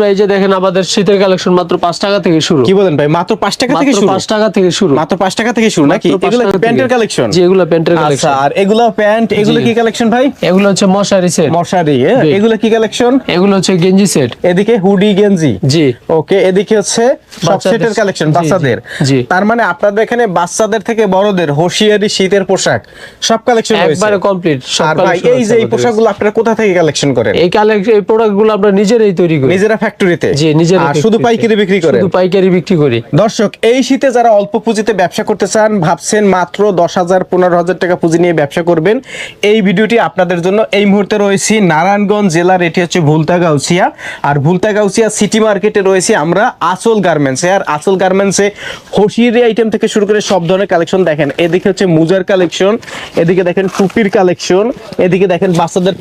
ভাই যে দেখেন আমাদের শীতের কালেকশন মাত্র টাকা থেকে শুরু। কি বলেন ভাই? মাত্র টাকা থেকে শুরু? টাকা থেকে শুরু। মাত্র টাকা থেকে শুরু নাকি? এগুলো প্যান্টের কালেকশন জি এগুলো প্যান্টের আচ্ছা কালেকশন আর এগুলো প্যান্ট এগুলো কি কালেকশন ভাই? এগুলো হচ্ছে মশারি সেট মশারি এগুলো কি কালেকশন এগুলো হচ্ছে গেঞ্জি সেট এদিকে হুডি গেঞ্জি। জি। ওকে এদিকে হচ্ছে সব সেটের কালেকশন বাচ্চাদের। জি। তার মানে আপনাদের এখানে বাচ্চাদের থেকে বড়দের হোশিয়ারি শীতের পোশাক সব কালেকশন রয়েছে। একবারে কমপ্লিট আর ভাই এই যে এই পোশাকগুলো আপনারা কোথা থেকে কালেকশন করেন? এই কালেকশন এই প্রোডাক্টগুলো আমরা নিজেরাই তৈরি করি। নিজেরা ফ্যাক্টরিতে জি নিজেরা আর শুধু পাইকারি বিক্রি করেন? শুধু পাইকারি বিক্রি করি। দর্শক এই শীতে যারা অল্প পুঁজিতে ব্যবসা করতে চান ভাবছেন মাত্র দশ হাজার পনেরো হাজার টাকা পুঁজি নিয়ে ব্যবসা করবেন এই ভিডিওটি আপনাদের জন্য এই মুহূর্তে রয়েছি নারায়ণগঞ্জ জেলার এটি হচ্ছে ভুলতা গাউসিয়া আর ভুলতা গাউসিয়া সিটি মার্কেটে রয়েছি আমরা আচল গার্মেন্টসে আর আচল গার্মেন্টসে হোশিয়ারি আইটেম থেকে শুরু করে সব ধরনের কালেকশন দেখেন। এদিকে হচ্ছে মুজার কালেকশন এদিকে দেখেন টুপির কালেকশন এদিকে দেখেন বাচ্চাদের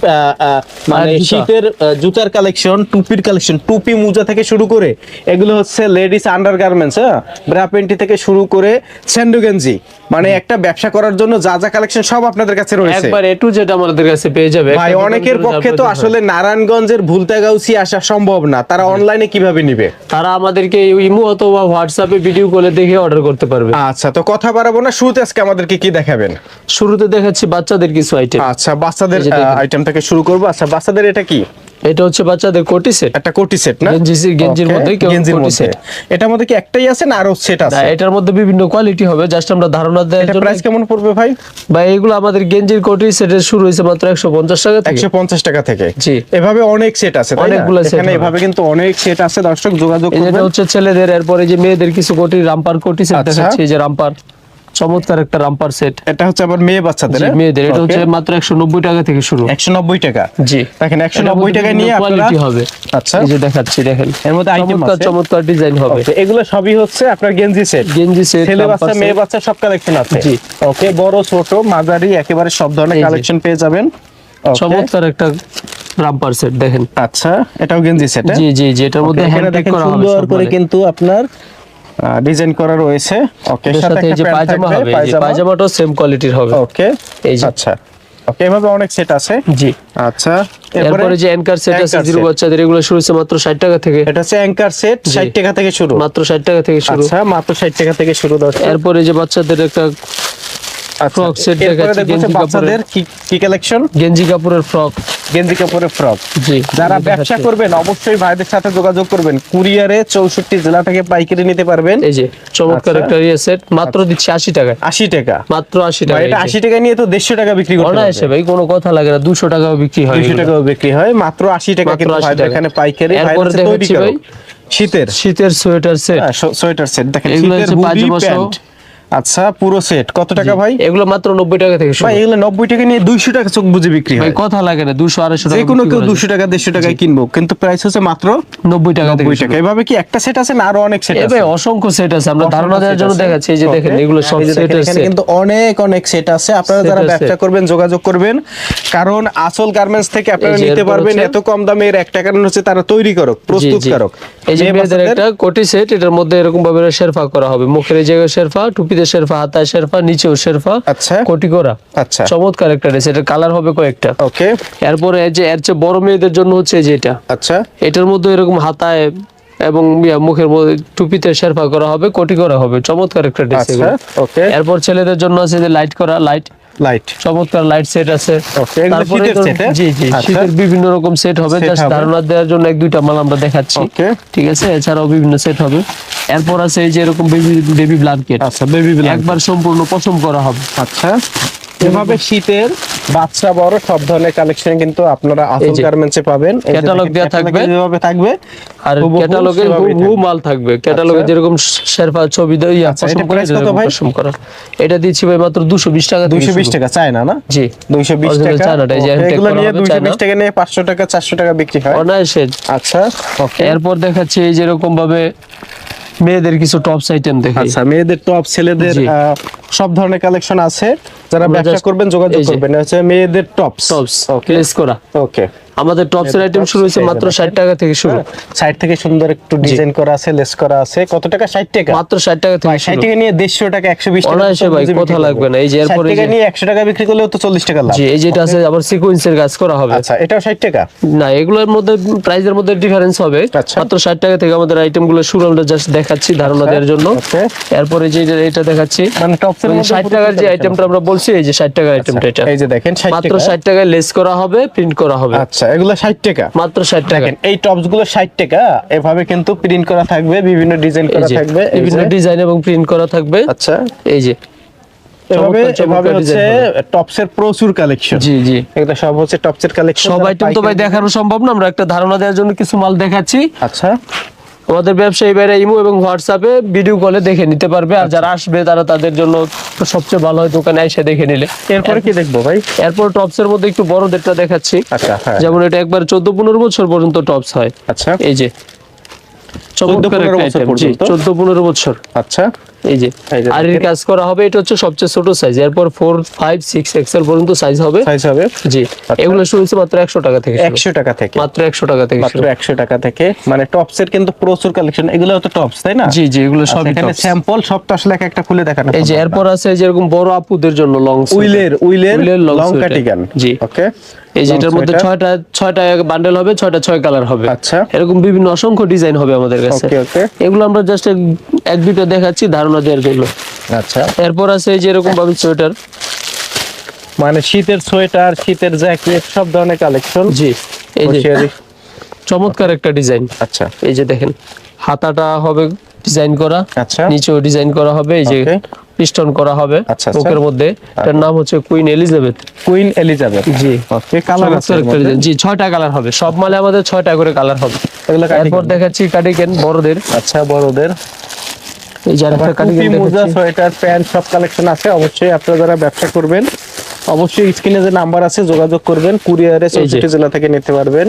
মানে শীতের জুতার কালেকশন টুপির কালেকশন টুপি মোজা থেকে শুরু করে এগুলো হচ্ছে লেডিস আন্ডার গার্মেন্টস হ্যাঁ? ব্রা প্যান্টি থেকে শুরু করে স্যান্ডো গেঞ্জি। মানে একটা ব্যবসা করার জন্য যা যা কালেকশন সব আপনাদের কাছে রয়েছে। একবার এ টু জেড আমাদের কাছে পেয়ে যাবে। ভাই অনেকের পক্ষে তো আসলে নারায়ণগঞ্জের ভুলতাগাউসি আসা সম্ভব না। তারা অনলাইনে কীভাবে নিবে? তারা আমাদেরকে ইমো অথবা হোয়াটসঅ্যাপে ভিডিও কলে দেখে অর্ডার করতে পারবে। আচ্ছা তো কথা বাড়াবো না। শুরুতে আজকে আমাদেরকে কি দেখাবেন? শুরুতে দেখাচ্ছি বাচ্চাদের কিছু আইটেম আচ্ছা বাচ্চাদের। আইটেম থেকে শুরু করব। আচ্ছা বাচ্চাদের এটা কি? এটা হচ্ছে বাচ্চাদের কোটি সেট। একটা কোটি সেট না? গেঞ্জি- গেঞ্জির মধ্যে গেঞ্জির কোটি এটার মধ্যে কি একটাই আছে না আরও সেট আছে? এটার মধ্যে বিভিন্ন কোয়ালিটি হবে জাস্ট আমরা ধারণা দেওয়ার জন্য প্রাইস কেমন পড়বে ভাই? বা এগুলো আমাদের গেঞ্জির কোটি সেটের শুরু হয়েছে মাত্র একশো পঞ্চাশ টাকা থেকে। একশো পঞ্চাশ টাকা থেকে। জি। এভাবে অনেক সেট আছে তাই? অনেকগুলো set এখানে এভাবে কিন্তু অনেক সেট আছে দর্শক যোগাযোগ এই যেটা হচ্ছে ছেলেদের এরপরে যে মেয়েদের কিছু কোটি রামপার কোটি সেট আচ্ছা। দেখাচ্ছি যে রামপার। চমৎকার একটা রামপার সেট। এটা হচ্ছে আবার মেয়ে বাচ্চাদের হ্যাঁ? মেয়েদের। এটা হচ্ছে মাত্র একশো নব্বই টাকা থেকে শুরু। একশো নব্বই টাকা। জি। দেখেন একশো এটার নব্বই মধ্যে টাকা নিয়ে আপনারা হবে। আচ্ছা। এই যে দেখাচ্ছি দেখেন। এর মধ্যে item চমৎকার আছে? চমৎকার ডিজাইন হবে। এগুলো সবই হচ্ছে আপনার গেঞ্জি সেট। গেঞ্জি সেট ছেলে বাচ্চা মেয়ে বাচ্চা সব কালেকশন আছে। জি। ওকে বড় ছোট মাঝারি একেবারে সব ধরনের কালেকশন পেয়ে যাবেন। চমৎকার একটা রামপার সেট দেখেন। আচ্ছা এটাও গেঞ্জি সেট জি জি জি এটার মধ্যে হ্যান্ড করা হবে সুন্দর করে। কিন্তু আপনার ডিজাইন করা রয়েছে। ওকে সাথে এই যে পায়জামা হবে এই যে পায়জামাটাও সেম কোয়ালিটির হবে। ওকে এই যে। আচ্ছা। ওকে এভাবে অনেক সেট আছে। জি। আচ্ছা এরপরে যে অ্যাঙ্কার সেট আছে জিরো। বাচ্চাদের এগুলো শুরু হচ্ছে মাত্র ষাট টাকা থেকে। এটা হচ্ছে অ্যাঙ্কার সেট জি। 60 টাকা থেকে শুরু। মাত্র ষাট টাকা থেকে শুরু। আচ্ছা মাত্র 60 টাকা থেকে শুরু দর্শক। এরপরে যে বাচ্চাদের একটা আচ্ছা frock set এরপরে দেখাচ্ছি, গেঞ্জি বাচ্চাদের কি কালেকশন গেঞ্জি কাপড়ের ফ্রক গেঞ্জি কাপড়ের ফ্রক জি যারা ব্যবসা করবেন অবশ্যই ভাইদের সাথে যোগাযোগ করবেন। কুরিয়ারে চৌষট্টি জেলা থেকে পাইকারি নিতে পারবেন। এই যে চমৎকার আচ্ছা। একটা ইয়ে সেট মাত্র দিচ্ছি আশি টাকায়। আশি টাকা। মাত্র আশি ভাই, টাকা এটা আশি টাকা নিয়ে তো দেড়শো টাকা বিক্রি করতে অনায়াসে ভাই কোনো কথা লাগে না দুশো টাকাও বিক্রি হয় দুইশো এগুলো। টাকাও বিক্রি হয় মাত্র আশি টাকা মাত্র কিন্তু ভাইদের এখানে পাইকারি। ভাইদের তৈরি শীতের। শীতের সোয়েটার সেট সোয়েটার সেট দেখেন শীতের হুডি প্যান্ট আচ্ছা পুরো সেট কত টাকা ভাই? এগুলো মাত্র নব্বই টাকা থেকে শুরু। ভাই এগুলো নব্বই টাকা নিয়ে দুইশো টাকা চোখ বুঝে বিক্রি ভাই কথা লাগে না দুশো আড়াইশো যে টাকা কোনো কেউ করা দুশো টাকা দেড়শো টাকায় কিনবো। কিন্তু প্রাইস হচ্ছে মাত্র যায়। নব্বই টাকা থেকে নব্বই শুরু। টাকা। এভাবে কি একটা সেট আছে না আরও অনেক সেট আছে? ভাই অসংখ্য সেট আছে। আমরা ধারণা দেওয়ার জন্য দেখাচ্ছি এই যে দেখেন এগুলো সব এই যে দেখেন, সেটের এখানে সেট কিন্তু অনেক অনেক সেট আছে। আপনারা যারা ব্যবসা করবেন যোগাযোগ করবেন। কারণ আসল গার্মেন্টস থেকে আপনারা নিতে পারবেন এত কম দামে এর একটা কারণ হচ্ছে তারা তৈরি করক প্রস্তুত করক। এই যে একটা কোটি সেট এটার মধ্যে এরকম ভাবে শেরফা করা হবে। মুখের এই জায়গায় শেরফা টুপিতে শেরফা হাতায় শেরফা নিচেও শেরফা আচ্ছা। কোটি করা আচ্ছা। চমৎকার একটা ড্রেস এটা কালার হবে কয়েকটা। ওকে এরপরে এই যে এর চেয়ে বড় মেয়েদের জন্য হচ্ছে এই যে এটা। আচ্ছা। এটার মধ্যে এরকম হাতায় এবং মুখের মধ্যে টুপিতে শেরফা করা হবে কোটি করা হবে। চমৎকার একটা ড্রেস আচ্ছা ওকে এরপর ছেলেদের জন্য আছে যে লাইট করা লাইট লাইট চমৎকার লাইট সেট আছে। তারপরে হ্যাঁ? জি জি আচ্ছা। শীতের বিভিন্ন রকম সেট হবে জাস্ট ধারণা দেওয়ার জন্য এক দুইটা মাল আমরা দেখাচ্ছি। ঠিক আছে? এছাড়াও বিভিন্ন সেট হবে। এরপর আছে এই যে এরকম বেবি বেবি ব্ল্যাঙ্কেট আচ্ছা বেবি একবার সম্পূর্ণ পছন্দ করা হবে। আচ্ছা। এভাবে শীতের বাচ্চা বড় সব ধরনের কালেকশন কিন্তু আপনারা আসল গার্মেন্টসে পাবেন। যে দেয়া থাকবে। যেভাবে থাকবে আর হুবহু ক্যাটালগের সেভাবেই মাল থাকবে। ক্যাটালগে আচ্ছা। যেরকম শেরফা ছবি দেয় ইয়া আচ্ছা, এটা price কত ভাই? করা। এটা দিচ্ছি ভাই মাত্র 220 টাকা থেকে দুইশো বিশ শুরু। টাকা চায় না? না জি। দুইশো বিশ Original টাকা চায়নাটা, এই যে এগুলো নিয়ে হবে, দুইশো বিশ চায়না। টাকা নিয়ে পাঁচশো টাকা চারশো টাকা বিক্রি হয়। অনায়াসে। আচ্ছা ওকে এরপর দেখাচ্ছি এই যেরকম ভাবে মেয়েদের কিছু টপস আইটেম দেখি। আচ্ছা মেয়েদের টপ ছেলেদের সব ধরনের কালেকশন আছে। যারা ব্যবসা করবেন যোগাযোগ করবেন। হচ্ছে মেয়েদের টপস টপস ওকে লেস করা। ওকে আমাদের টপস এর আইটেম শুরু হয়েছে মাত্র দেখেন। ষাট টাকা থেকে শুরু। সাইড থেকে সুন্দর একটু ডিজাইন করা আছে লেস করা আছে। কত টাকা? ষাট টাকা? মাত্র ষাট টাকা থেকে ষাট শুরু। টাকা নিয়ে দেড়শো টাকা একশো বিশ টাকা অনায়াসে ভাই, কোথা লাগবে না। এই যে এরপরে টাকা নিয়ে একশো টাকা বিক্রি করলেও তো চল্লিশ টাকা লাভ। জি এই যেটা আছে আবার সিকোয়েন্সের কাজ করা হবে। আচ্ছা এটাও ষাট টাকা? না এগুলোর মধ্যে প্রাইসের মধ্যে ডিফারেন্স হবে। আচ্ছা। মাত্র ষাট টাকা থেকে আমাদের আইটেমগুলো শুরু আমরা জাস্ট দেখাচ্ছি ধারণা দেওয়ার জন্য। এরপরে যে এটা- দেখাচ্ছি। মানে টপসের মধ্যে ষাট পুরো টাকার যে আইটেমটা আমরা বলছি এই যে ষাট টাকার আইটেমটা এটা। এই যে দেখেন ষাট মাত্র টাকা। ষাট টাকায় লেস করা হবে প্রিন্ট করা হবে। আচ্ছা এগুলো ষাট টাকা। মাত্র ষাট টাকা। এই টপসগুলো ষাট টাকা এভাবে কিন্তু প্রিন্ট করা থাকবে বিভিন্ন ডিজাইন করা থাকবে বিভিন্ন ডিজাইন এবং প্রিন্ট করা থাকবে। আচ্ছা। এই যে এভাবে চমৎকার চমৎকার এভাবে হচ্ছে টপসের প্রচুর কালেকশন জি জি। সব হচ্ছে টপসের কালেকশন সব আইটেম তো ভাই দেখানো সম্ভব না আমরা একটা ধারণা দেওয়ার জন্য কিছু মাল দেখাচ্ছি। আচ্ছা। আমাদের ব্যবসায়ী বাইরে ইমো এবং হোয়াটসঅ্যাপে ভিডিও কলে দেখে নিতে পারবে। আর যারা আসবে তারা তাদের জন্য সবচেয়ে ভালো হয় দোকানে এসে দেখে নিলে। এরপরে কি দেখব ভাই? এরপর টপস এর মধ্যে একটু বড়দেরটা দেখাচ্ছি। আচ্ছা হ্যাঁ। যেমন এটা একবার চোদ্দ পনেরো বছর পর্যন্ত টপস হয়। আচ্ছা। এই যে চমৎকার 14 একটা বছর পর্যন্ত? চোদ্দ পনেরো বছর। আচ্ছা। এই যে আর এর কাজ করা হবে এটা হচ্ছে সবচেয়ে ছোট সাইজ এরপর এক্সেল পর্যন্ত সাইজ হবে। সাইজ হবে। জি। এগুলো শুরু হচ্ছে মাত্র একশো টাকা থেকে টাকা মাত্র একশো টাকা থেকে মাত্র শুরু। একশো টাকা থেকে। মানে কিন্তু প্রচুর কালেকশন এগুলো তো টপস তাই না? জি জি এগুলো আচ্ছা, এখানে স্যাম্পল সব তো আসলে এক একটা খুলে দেখানো এই যে এরপর আছে যেরকম বড় আপুদের জন্য লং উইলের উইলের লং কাটিগান জি। ওকে এই যে এটার মধ্যে ছয়টা ছয়টা বান্ডেল হবে ছয়টা ছয় কালার হবে। আচ্ছা। এরকম বিভিন্ন অসংখ্য ডিজাইন হবে আমাদের কাছে। এগুলো আমরা জাস্ট এক দুটো দেখাচ্ছি ধারণা দেওয়ার জন্য। আচ্ছা। এরপর আছে এই যে এরকম ভাবে সোয়েটার। মানে শীতের সোয়েটার শীতের জ্যাকেট সব ধরনের কালেকশন। জি এই যে। চমৎকার একটা ডিজাইন। আচ্ছা। এই যে দেখেন হাতাটা হবে ডিজাইন করা আচ্ছা। নিচেও ডিজাইন করা হবে এই যে পিস্টন করা হবে আচ্ছা, আচ্ছা। বুকের মধ্যে। এটার নাম হচ্ছে কুইন এলিজাবেথ। Queen Elizabeth. জি। ওকে কালার আছে। জি ছয়টা কালার হবে। সব মালে আমাদের ছয়টা করে কালার হবে। এগুলো এরপর দেখাচ্ছি কার্ডিকেন বড়দের। আচ্ছা বড়দের। এই যে আরেকটা টুপি মোজা সোয়েটার প্যান্ট সব কালেকশন আছে। অবশ্যই আপনারা যারা ব্যবসা করবেন। অবশ্যই স্ক্রিনে যে নাম্বার আছে যোগাযোগ করবেন। কুরিয়ারে চৌষট্টি জেলা থেকে নিতে পারবেন।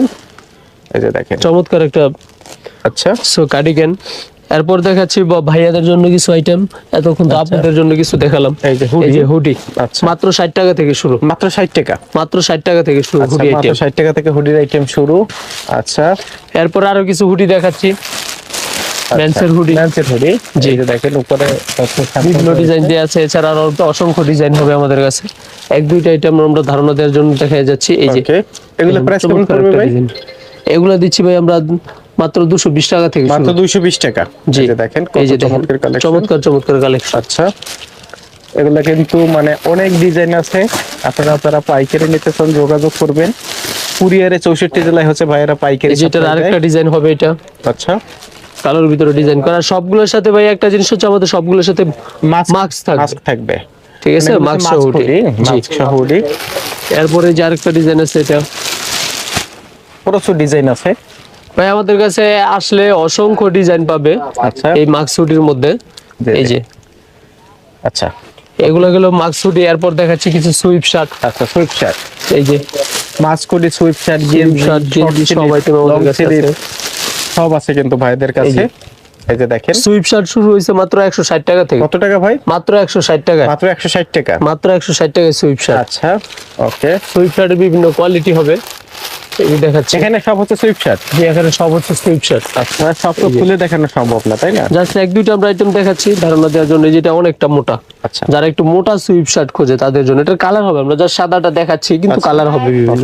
এই যে দেখেন। চমৎকার একটা আচ্ছা। সো এরপর দেখাচ্ছি ভাইয়াদের জন্য কিছু আইটেম এতক্ষণ তো আপনাদের জন্য কিছু দেখালাম। এই যে হুডি আচ্ছা। মাত্র ষাট টাকা থেকে শুরু। মাত্র ষাট টাকা। মাত্র ষাট টাকা থেকে শুরু আচ্ছা হুডি আইটেম ষাট টাকা থেকে হুডির আইটেম শুরু। আচ্ছা। এরপর আরও কিছু হুডি দেখাচ্ছি। মেন্সের হুডি ল্যান্সের হুডি জি। দেখেন উপরে বিভিন্ন ডিজাইন দেওয়া আছে এছাড়া আরও তো অসংখ্য ডিজাইন হবে আমাদের কাছে। এক দুইটা আইটেম আমরা ধারণা দেওয়ার জন্য দেখা যাচ্ছি। এই যে এগুলো প্রাইস কেমন পড়বে ভাই? এগুলো দিচ্ছি ভাই আমরা মাত্র দুশো বিশ টাকা থেকে মাত্র শুরু। দুইশো বিশ টাকা। জি। দেখেন এই কত যে চমৎকার কালেকশন চমৎকার চমৎকার কালেকশন আচ্ছা। এগুলা কিন্তু মানে অনেক ডিজাইন আছে। আপনারা তারা পাইকারি নিতে চান যোগাযোগ করবেন। কুরিয়ারে চৌষট্টি জেলায় হচ্ছে ভাইয়েরা পাইকারি যেটার আরেকটা ডিজাইন হবে এটা। আচ্ছা। কালোর ভিতরে ডিজাইন করা। সবগুলোর সাথে ভাই একটা জিনিস হচ্ছে আমাদের সবগুলোর সাথে মাস্ক মাস্ক থাকবে। মাস্ক থাকবে। ঠিক আছে? মাস্ক সহ হুডি জি। সহ hoodie। এরপরে যে আরেকটা ডিজাইন আছে এটা। প্রচুর ডিজাইন আছে। ভাই আমাদের কাছে আসলে অসংখ্য ডিজাইন পাবে আচ্ছা। এই মাস্ক হুডির মধ্যে। এই যে। আচ্ছা। এগুলো গেল মাস্ক হুডি এরপর দেখাচ্ছি কিছু সুইপ শার্ট আচ্ছা সুইপ শার্ট এই যে। Mask hoodie sweatshirt Sweep shirt, গেঞ্জি সব সব আছে কিন্তু ভাইদের কাছে। এই যে দেখেন। সুইপ শার্ট শুরু হয়েছে মাত্র একশো ষাট টাকা থেকে। কত টাকা ভাই? মাত্র একশো ষাট টাকা মাত্র একশো ষাট টাকা। মাত্র একশো ষাট টাকায় সুইপ শার্ট। আচ্ছা ওকে। সুইপ শার্টের বিভিন্ন কোয়ালিটি হবে। এই দেখাচ্ছি। এখানে সব হচ্ছে সুইপ শার্ট? যে এখানে সব হচ্ছে সুইপ শার্ট। আচ্ছা সব তো খুলে দেখানো সম্ভব না তাই না? জাস্ট এক দুইটা আমরা আইটেম দেখাচ্ছি। ধারণা দেওয়ার জন্য যেটা অনেকটা মোটা। আচ্ছা। যারা একটু মোটা সুইপ শার্ট খোঁজে তাদের জন্য এটার কালার হবে। আমরা জাস্ট সাদাটা দেখাচ্ছি কিন্তু আচ্ছা। কালার হবে বিভিন্ন।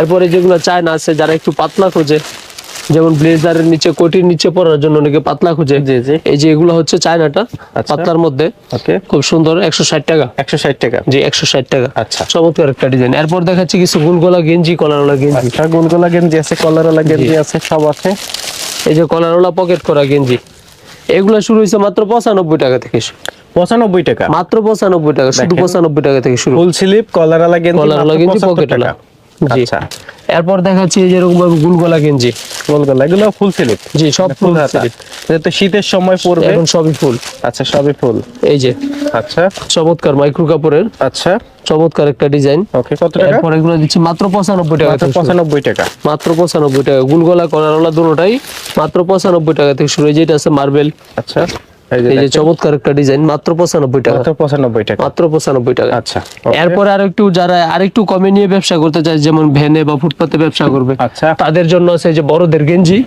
এরপরে যেগুলো চায়না আছে যারা একটু পাতলা খোঁজে যেমন ব্লেজারের নিচে কোটির নিচে পরার জন্য অনেকে পাতলা খুঁজে। এই যে এগুলো হচ্ছে চায়নাটা আচ্ছা। পাতলার মধ্যে। খুব সুন্দর একশো ষাট টাকা। একশো ষাট টাকা। জি একশো ষাট টাকা। আচ্ছা। চমৎকার একটা ডিজাইন এরপর দেখাচ্ছি কিছু গুলগোলা গেঞ্জি কলারওয়ালা গেঞ্জি। আচ্ছা গোলগোলা গেঞ্জি আছে কলারওয়ালা গেঞ্জি আছে সব আছে। এই যে কলারওয়ালা পকেট করা গেঞ্জি। এগুলো শুরু হয়েছে মাত্র পঁচানব্বই টাকা থেকে পঁচানব্বই টাকা। মাত্র পঁচানব্বই টাকা শুধু। পঁচানব্বই টাকা থেকে শুরু। ফুল স্লিপ কলারওয়ালা গেঞ্জি কলারওয়ালা গেঞ্জি 75 পকেট আচ্ছা। এরপর দেখাচ্ছি যেরকম ভাবে গুলগোলা গেঞ্জি গোলগোলা এগুলো ফুল স্লিপ। জি সব ফুল ফুল হাতা। যেহেতু শীতের সময় পড়বে এখন সবই ফুল। আচ্ছা সবই ফুল। এই যে। আচ্ছা। চমৎকার মাইক্রো কাপড়ের। আচ্ছা। চমৎকার একটা ডিজাইন। ওকে কত টাকা? এরপর এগুলো দিচ্ছি মাত্র পঁচানব্বই টাকা মাত্র থেকে শুরু। পঁচানব্বই টাকা। মাত্র পঁচানব্বই টাকা। গুলগোলা কলারওয়ালা দুটোটাই মাত্র পঁচানব্বই টাকা থেকে শুরু। যেটা আছে মার্বেল। আচ্ছা। এই যে এই যে দেখেন। চমৎকার একটা ডিজাইন মাত্র পঁচানব্বই টাকা। মাত্র পঁচানব্বই টাকা। মাত্র পঁচানব্বই টাকা। আচ্ছা। এরপরে আর একটু যারা আরেকটু কমে নিয়ে ব্যবসা করতে চায় যেমন ভ্যানে বা ফুটপাতে ব্যবসা করবে আচ্ছা। তাদের জন্য আছে যে বড়দের গেঞ্জি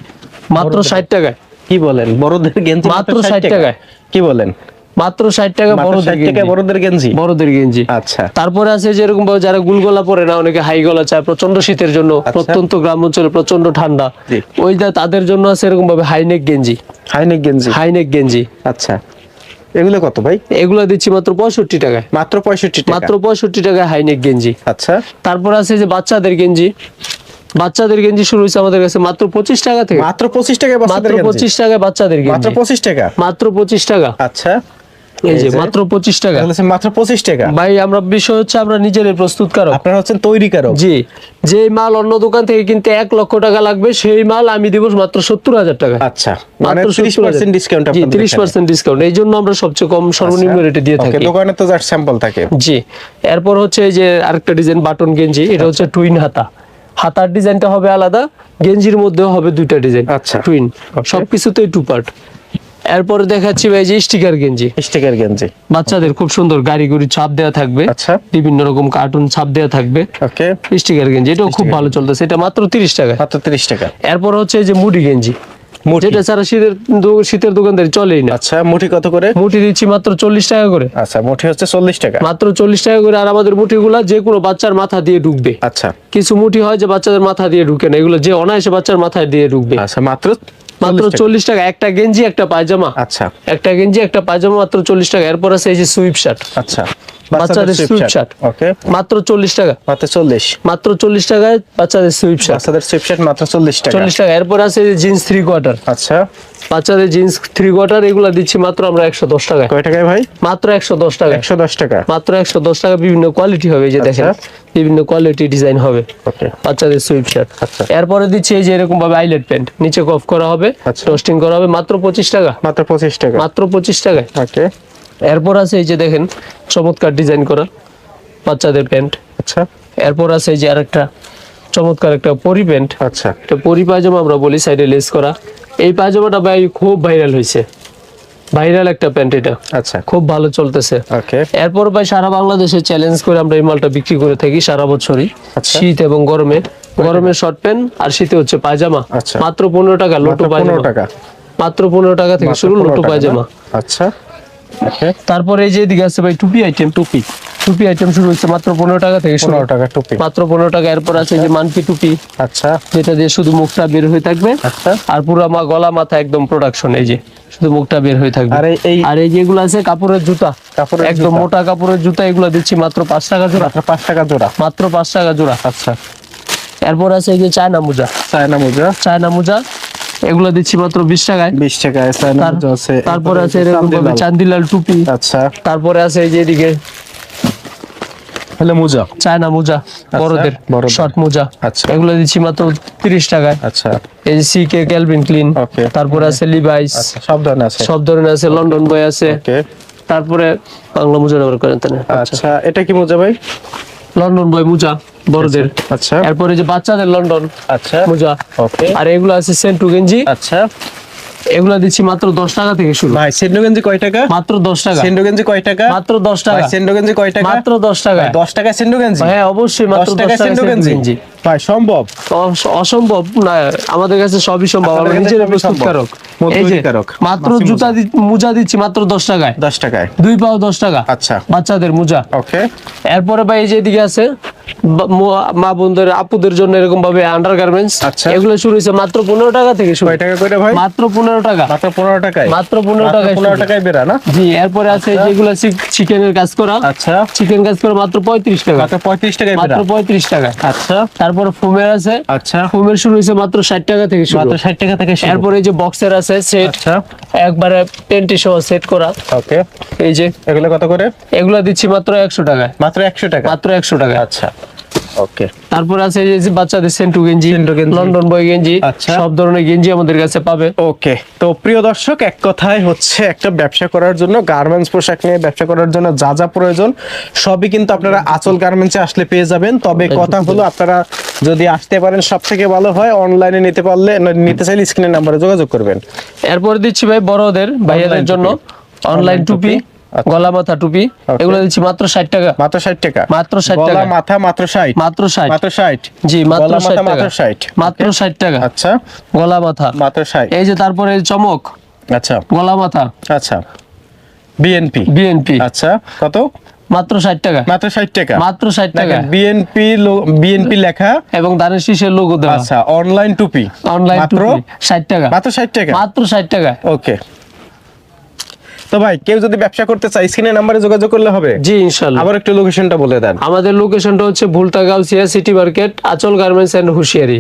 মাত্র ষাট টাকায়। কি বলেন? বড়দের গেঞ্জি মাত্র 60 টাকায়। কি বলেন? মাত্র ষাট টাকা বড়দের 60 গেঞ্জি। বড়দের গেঞ্জি? বড়দের গেঞ্জি। আচ্ছা। তারপরে আছে যেরকম যারা গুলগলা পরে না অনেকে হাই গলা চায় প্রচণ্ড শীতের জন্য প্রত্যন্ত গ্রাম অঞ্চলে প্রচণ্ড ঠান্ডা। ওই তাদের জন্য আছে এরকম ভাবে হাইনেক গেঞ্জি। হাইনেক গেঞ্জি? হাইনেক গেঞ্জি। আচ্ছা। এগুলো কত ভাই? এগুলো দিচ্ছি মাত্র পঁয়ষট্টি টাকায়। মাত্র পঁয়ষট্টি মাত্র পঁয়ষট্টি টাকায় হাইনেক গেঞ্জি। আচ্ছা। তারপর আছে যে বাচ্চাদের গেঞ্জি। বাচ্চাদের গেঞ্জি শুরু হয়েছে আমাদের কাছে মাত্র পঁচিশ টাকা থেকে। মাত্র পঁচিশ টাকায় মাত্র পঁচিশ টাকায় বাচ্চাদের মাত্র পঁচিশ টাকা? মাত্র পঁচিশ টাকা। আচ্ছা। এই যে মাত্র পঁচিশ টাকা। মাত্র পঁচিশ টাকা। ভাই আমরা বিষয় হচ্ছে আমরা নিজেরাই প্রস্তুতকারক আপনারা হচ্ছেন তৈরিকারক জি যে মাল অন্য দোকান থেকে কিনতে এক লক্ষ টাকা লাগবে সেই মাল আমি দিব মাত্র টাকা। আচ্ছা মানে মাত্র ত্রিশ 70,000 পার্সেন্ট ডিসকাউন্ট পার্সেন্ট ডিসকাউন্ট এই জন্য আমরা সবচেয়ে কম সর্বনিম্ন রেটে দিয়ে থাকি। দোকানে তো যার স্যাম্পল থাকে। জি এরপর হচ্ছে এই যে আরেকটা ডিজাইন বাটন গেঞ্জি এটা হচ্ছে টুইন হাতা। হাতার ডিজাইনটা হবে আলাদা গেঞ্জির মধ্যেও হবে দুইটা ডিজাইন আচ্ছা। টুইন. সবকিছুতেই টু পার্ট এরপরে দেখাচ্ছি ভাই যে স্টিকার গেঞ্জি। স্টিকার গেঞ্জি। বাচ্চাদের খুব সুন্দর গাড়ি গুড়ি ছাপ দেওয়া থাকবে। আচ্ছা। বিভিন্ন রকম কার্টুন ছাপ দেওয়া থাকবে। ওকে। স্টিকার গেঞ্জি এটাও খুব ভালো চলতেছে। এটা মাত্র তিরিশ টাকা। মাত্র তিরিশ টাকা। এরপর হচ্ছে এই যে মুডি গেঞ্জি। যেটা ছাড়া শীতের শীতের দোকানদারি চলেই না। আচ্ছা মুঠি কত করে? মুঠি দিচ্ছি মাত্র চল্লিশ টাকা করে। আচ্ছা মুঠি হচ্ছে চল্লিশ টাকা। মাত্র চল্লিশ টাকা করে আর আমাদের মুঠিগুলা যে কোনো বাচ্চার মাথা দিয়ে ঢুকবে। আচ্ছা। কিছু মুঠি হয় যে বাচ্চাদের মাথা দিয়ে ঢুকে না। এগুলো যে অনায়াসে বাচ্চার মাথায় দিয়ে ঢুকবে। আচ্ছা মাত্র মাত্র চল্লিশ টাকা। একটা গেঞ্জি একটা পায়জামা। আচ্ছা। একটা গেঞ্জি একটা পায়জামা মাত্র চল্লিশ টাকা। এরপর আছে এই যে সুইপ শার্ট। আচ্ছা। বাচ্চাদের সুইপ শার্ট। ওকে। মাত্র চল্লিশ টাকা। মাত্র চল্লিশ। মাত্র চল্লিশ টাকায় বাচ্চাদের সুইপ শার্ট। বাচ্চাদের সুইপ শার্ট মাত্র চল্লিশ টাকা। চল্লিশ টাকা। এরপর আছে জিন্স থ্রি কোয়ার্টার আচ্ছা। বাচ্চাদের জিন্স থ্রি কোয়ার্টার এগুলো দিচ্ছি মাত্র আমরা একশো দশ টাকায়। কয় টাকায় ভাই? মাত্র একশো দশ টাকা একশো দশ টাকা। মাত্র একশো দশ টাকা বিভিন্ন কোয়ালিটি হবে এই যে দেখেন। আচ্ছা। বিভিন্ন কোয়ালিটি ডিজাইন হবে। বাচ্চাদের সুইপ শার্ট আচ্ছা। এরপরে দিচ্ছি এই যে এরকম ভাবে আইলেট প্যান্ট নিচে কফ করা হবে। আচ্ছা। টোস্টিং করা হবে মাত্র পঁচিশ টাকা। মাত্র পঁচিশ টাকা। মাত্র পঁচিশ টাকায়। ওকে। এরপর আছে এই যে দেখেন চমৎকার ডিজাইন করা বাচ্চাদের প্যান্ট আচ্ছা। এরপর আছে এই যে আরেকটা চমৎকার একটা পরি প্যান্ট আচ্ছা। এটা পরি পায়জামা আমরা বলি সাইডে লেস করা। এই পায়জামাটা ভাই খুব ভাইরাল হয়েছে ভাইরাল একটা প্যান্ট এটা। আচ্ছা। খুব ভালো চলতেছে। ওকে এরপর ভাই সারা বাংলাদেশে চ্যালেঞ্জ করে আমরা এই মালটা বিক্রি করে থাকি সারা বছরই। আচ্ছা। শীত এবং গরমে। গরমে শর্ট প্যান্ট আর শীতে হচ্ছে পায়জামা। আচ্ছা। মাত্র পনেরো টাকা লোটো পায়জামা। টাকা। মাত্র পনেরো টাকা থেকে শুরু 15 লোটো পায়জামা। আচ্ছা। তারপরে এই যে এদিকে আছে ভাই টুপি আইটেম টুপি। টুপি আইটেম শুরু হচ্ছে মাত্র পনেরো টাকা থেকে পনেরো টাকা টুপি। মাত্র পনেরো টাকা এরপর আছে যে মানকি টুপি। আচ্ছা। যেটা দিয়ে শুধু মুখটা বের হয়ে থাকবে। আচ্ছা। আর পুরো মা গলা মাথা একদম প্রোডাকশন এই যে শুধু মুখটা বের হয়ে থাকবে। আর এই- এই আর এই যেগুলো আছে কাপড়ের জুতা। কাপড়ের একদম মোটা কাপড়ের জুতা এগুলো দিচ্ছি মাত্র পাঁচ টাকা জোড়া। পাঁচ টাকা জোড়া। মাত্র পাঁচ টাকা জোড়া। আচ্ছা। এরপর আছে এই যে চায়না মোজা। চায়না মোজা। চায়না মোজা। এগুলো দিচ্ছি মাত্র বিশ টাকায়। বিশ টাকায় আছে তারপরে আছে এরকম ভাবে চান্দিলাল। টুপি। আচ্ছা। তারপরে আছে এই যে এদিকে। হলো মোজা। চায়না মোজা বড়দের বড়দের। শর্ট মোজা। আচ্ছা। এগুলো দিচ্ছি মাত্র তিরিশ টাকায়। আচ্ছা। এই সিকে ক্যালভিন ক্লিন তারপরে আছে লিভাইস আচ্ছা সব ধরনের আছে। সব ধরনের আছে লন্ডন বই আছে। ওকে তারপরে বাংলা মোজা ব্যবহার করেন আচ্ছা এটা কি মোজা ভাই? লন্ডন বয় মোজা। বড়দের। আচ্ছা। এরপরে যে বাচ্চাদের লন্ডন। আচ্ছা। মোজা। ওকে। আর এগুলো আছে সেন্টু গেঞ্জি। আচ্ছা। এগুলো দিচ্ছি মাত্র দশ টাকা থেকে শুরু। ভাই সেন্ডো গেঞ্জি কয় টাকা? মাত্র দশ টাকা। সেন্ডো গেঞ্জি কয় টাকা? মাত্র দশ টাকা। সেন্ডো গেঞ্জি কয় টাকা? মাত্র দশ টাকা দশ টাকা সেন্ডো গেঞ্জি? হ্যাঁ অবশ্যই মাত্র দশ টাকা সেন্ডো সেন্টু গেঞ্জি। ভাই সম্ভব? অসম্ভব না আমাদের কাছে সবই সম্ভব। আমরা কাছে প্রস্তুতকারক সম্ভব। এই যে তৈরিকারক। মাত্র জুতা মোজা। দিচ্ছি মাত্র দশ টাকায়। দশ টাকায়। দুই পাও দশ টাকা। আচ্ছা। বাচ্চাদের মোজা। ওকে। এরপরে ভাই এই যে এদিকে আছে মা বোনদের আপুদের জন্য এরকম ভাবে আন্ডার গার্মেন্টস আচ্ছা। এগুলো শুরু হয়েছে মাত্র পনেরো টাকা থেকে শুরু। টাকা করে ভাই? মাত্র পনেরো টাকা। মাত্র পনেরো টাকায়? মাত্র পনেরো টাকায় পনেরো টাকায় বেরা না? জি এরপরে আছে যেগুলো চিকেনের কাজ করা। আচ্ছা। চিকেন কাজ করা মাত্র পঁয়ত্রিশ টাকা। মাত্র পঁয়ত্রিশ মাত্র পঁয়ত্রিশ টাকা আচ্ছা। তারপরে ফুমের আছে। আচ্ছা। ফুমের শুরু হয়েছে মাত্র ষাট টাকা থেকে শুরু। মাত্র ষাট টাকা থেকে শুরু। এই যে বক্সের আছে সেট আচ্ছা। একবারে পেন্টি সহ সেট করা। ওকে। এই যে এগুলো কত করে? এগুলো দিচ্ছি মাত্র একশো টাকায়। মাত্র একশো টাকা? মাত্র একশো টাকা আচ্ছা। ওকে। তারপর আছে যে বাচ্চাদের সেন্টু গেঞ্জি লন্ডন বয় গেঞ্জি। সব ধরনের গেঞ্জি আমাদের কাছে পাবে। ওকে। তো প্রিয় দর্শক এক কথায় হচ্ছে একটা ব্যবসা করার জন্য গার্মেন্টস পোশাক নিয়ে ব্যবসা করার জন্য যা যা প্রয়োজন সবই কিন্তু আপনারা আচল গার্মেন্টসে আসলে পেয়ে যাবেন। তবে কথা হলো আপনারা যদি আসতে পারেন সব থেকে ভালো হয় অনলাইনে নিতে পারলে নিতে চাইলে স্ক্রিনের নাম্বারে যোগাযোগ করবেন। এরপর দিচ্ছি ভাই বড়দের ভাইয়াদের জন্য। অনলাইন টুপি। গলা মাথা টুপি। এগুলো দিচ্ছি মাত্র ষাট টাকা। মাত্র ষাট টাকা? মাত্র 60 গলা টাকা। মাথা মাত্র ষাট? মাত্র ষাট। মাত্র ষাট? জি মাত্র ষাট মাত্র ষাট। মাত্র ষাট টাকা। আচ্ছা। গলা মাথা। মাত্র ষাট। এই যে তারপরে চমক। আচ্ছা। গলা মাথা। আচ্ছা। বিএনপি বিএনপি আচ্ছা। কত? মাত্র ষাট টাকা। মাত্র ষাট টাকা। মাত্র ষাট টাকা। বিএনপি বিএনপি লেখা। এবং ধানের শীষের লোগো দেওয়া। আচ্ছা অনলাইন টুপি। অনলাইন মাত্র? ষাট টাকা। মাত্র ষাট টাকা? মাত্র ষাট টাকা। ওকে তো ভাই কেউ যদি ব্যবসা করতে চায় স্ক্রিনের নাম্বারে যোগাযোগ করলে হবে? জি ইনশাল্লাহ আবার একটু লোকেশনটা বলে দেন। আমাদের লোকেশনটা হচ্ছে Bhulta Gausia city market Achol garments and হুশিয়ারি।